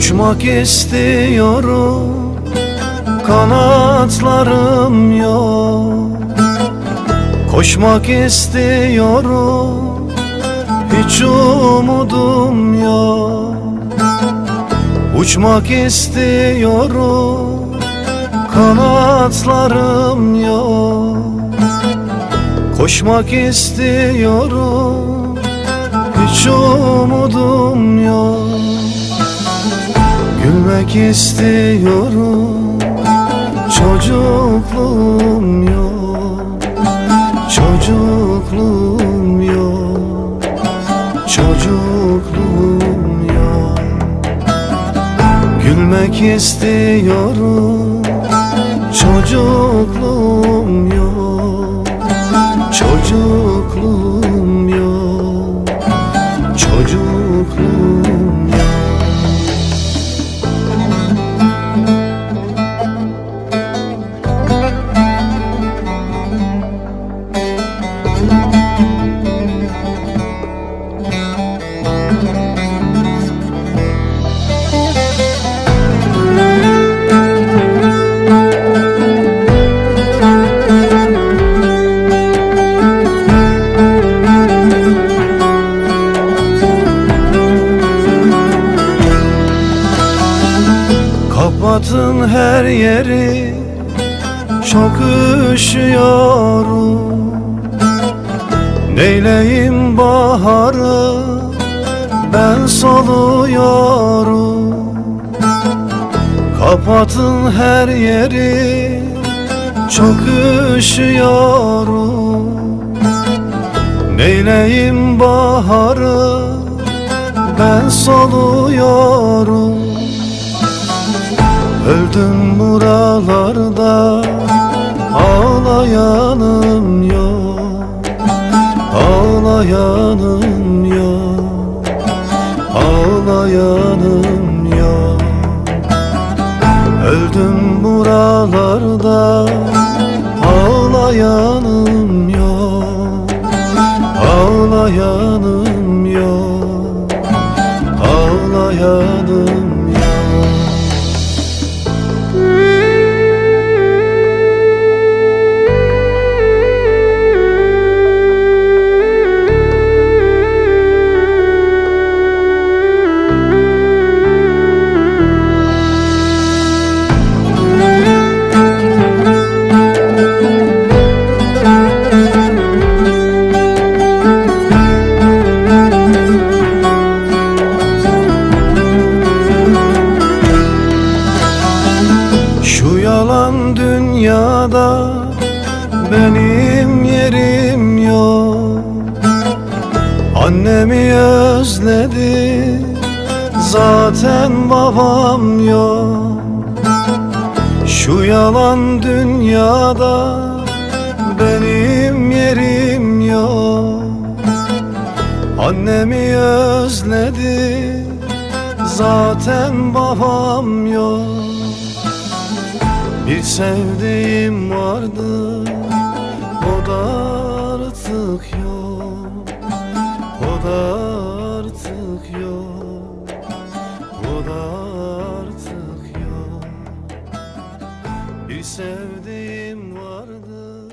Uçmak istiyorum Kanatlarım yok. Koşmak istiyorum Hiç umudum yok. Uçmak istiyorum Kanatlarım yok. Koşmak istiyorum Hiç umudum yok Gülmek istiyorum. Çocukluğum yok. Çocukluğum yok. Çocukluğum yok. Gülmek istiyorum. Çocukluğum Kapatın her yeri Çok üşüyorum. Neyleyim baharı Ben soluyorum. Kapatın her yeri Çok üşüyorum. Neyleyim baharı Ben soluyorum Öldüm buralarda Ağlayanım yok Ağlayanım yok Ağlayanım yok. Öldüm buralarda Ağlayanım yok Ağlayanım benim yerim yok. Annemi özledi zaten babam yok. Şu yalan dünyada benim yerim yok. Annemi özledi zaten babam yok sevdiğim vardı O da artık yok. O da artık yok. O da artık yok. Bir sevdiğim vardı